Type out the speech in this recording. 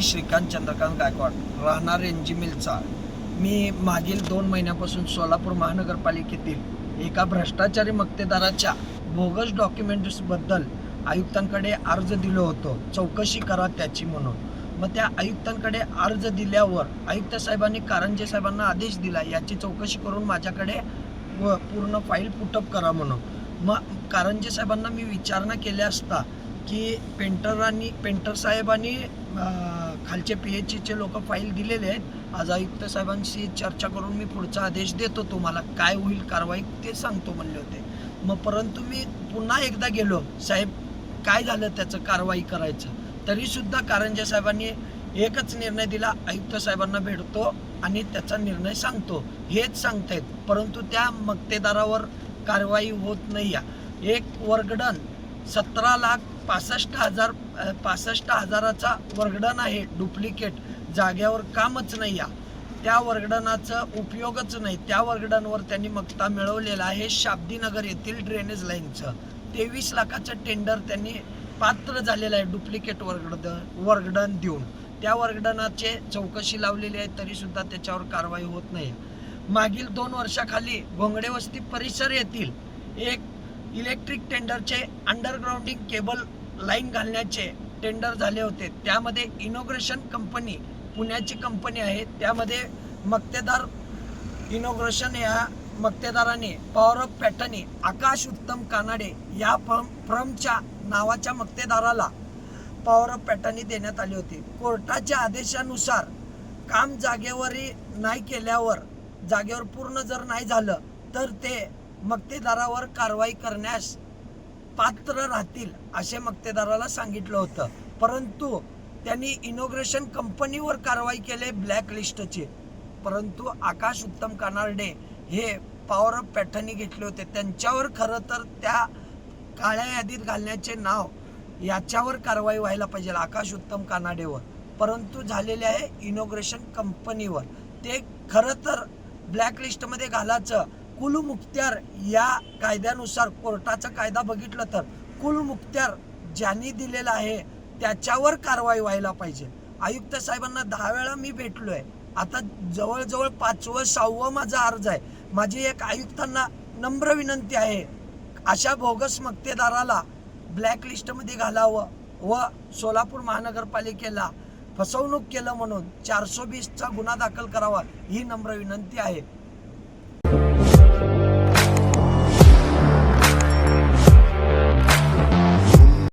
मी श्रीकांत चंद्रकांत गायकवाड राहणार एनजी मिलचा. मी मागील दोन महिन्यापासून सोलापूर महानगरपालिकेतील एका भ्रष्टाचारी मक्तेदाराच्या बोगस डॉक्युमेंट्सबद्दल आयुक्तांकडे अर्ज दिलो होतो. चौकशी करा त्याची म्हणून. मग त्या आयुक्तांकडे अर्ज दिल्यावर आयुक्त साहेबांनी कारंजे साहेबांना आदेश दिला. याची चौकशी करून माझ्याकडे व पूर्ण फाईल पुटअप करा म्हणून. मग कारंजे साहेबांना मी विचारणा केल्या असता की पेंटरांनी पेंटर साहेबांनी खालचे पी एच ईचे लोक फाईल दिलेले आहेत. आज आयुक्त साहेबांशी चर्चा करून मी पुढचा आदेश देतो तुम्हाला. काय होईल कारवाई ते सांगतो म्हणले होते. मग परंतु मी पुन्हा एकदा गेलो. साहेब काय झालं त्याचं कारवाई करायचं? तरीसुद्धा कारंजे साहेबांनी एकच निर्णय दिला. आयुक्त साहेबांना भेटतो आणि त्याचा निर्णय सांगतो. हेच सांगतायत. परंतु त्या मक्तेदारावर कारवाई होत नाही आहे एक वर्गडन सतरा लाख पासष्ट हजार पासष्ट हजाराचा वर्गडन आहे. डुप्लिकेट जाग्यावर कामच नाही या. त्या वर्गडनाचा उपयोगच नाही. त्या वर्गडनवर त्यांनी मक्ता मिळवलेला आहे शाब्दीनगर येथील ड्रेनेज लाईनचं तेवीस लाखाचं टेंडर त्यांनी पात्र झालेलं आहे डुप्लिकेट वर्गडन वर्गडन देऊन. त्या वर्गडनाचे चौकशी लावलेली आहे तरीसुद्धा त्याच्यावर कारवाई होत नाही. मागील दोन वर्षाखाली घोंगडे वस्ती परिसर येथील एक इलेक्ट्रिक टेंडरचे अंडरग्राउंडिंग केबल लाईन घालण्याचे टेंडर झाले होते. त्यामध्ये इनोग्रेशन कंपनी पुण्याची कंपनी आहे. त्यामध्ये मक्तेदार इनोग्रेशन या मक्तेदाराने पॉवर ऑफ पॅटर्नी आकाश उत्तम कानाडे या फर्म फर्मच्या नावाच्या मक्तेदाराला पॉवर ऑफ पॅटर्नी देण्यात आली होती. कोर्टाच्या आदेशानुसार काम जागेवरही नाही केल्यावर जागेवर पूर्ण जर नाही झालं तर ते मक्तेदारावर कारवाई करण्यास पात्र राहतील असे मक्तेदाराला सांगितलं होतं. परंतु त्यांनी इनोग्रेशन कंपनीवर कारवाई केली ब्लॅक लिस्टची परंतु आकाश उत्तम कानार्डे हे पॉवर ऑफ पॅटर्नी घेतले होते. त्यांच्यावर खरं तर त्या काळ्या यादीत घालण्याचे नाव याच्यावर कारवाई व्हायला पाहिजे आकाश उत्तम कानाडेवर. परंतु झालेले आहे इनोग्रेशन कंपनीवर ते खरं तर ब्लॅकलिस्टमध्ये घालायचं. कुल मुक्त्यार या कायद्यानुसार कोर्टाचा कायदा बघितलं तर कुल मुक्त्यार ज्यांनी दिलेला आहे त्याच्यावर कारवाई व्हायला पाहिजे. आयुक्त साहेबांना दहा वेळा मी भेटलो आहे आता जवळजवळ पाचवं सहावं माझा अर्ज आहे. माझी एक आयुक्तांना नम्र विनंती आहे अशा बोगस मक्तेदाराला ब्लॅक लिस्टमध्ये घालावं व सोलापूर महानगरपालिकेला फसवणूक केलं म्हणून चारशे वीसचा गुन्हा दाखल करावा ही नम्र विनंती आहे.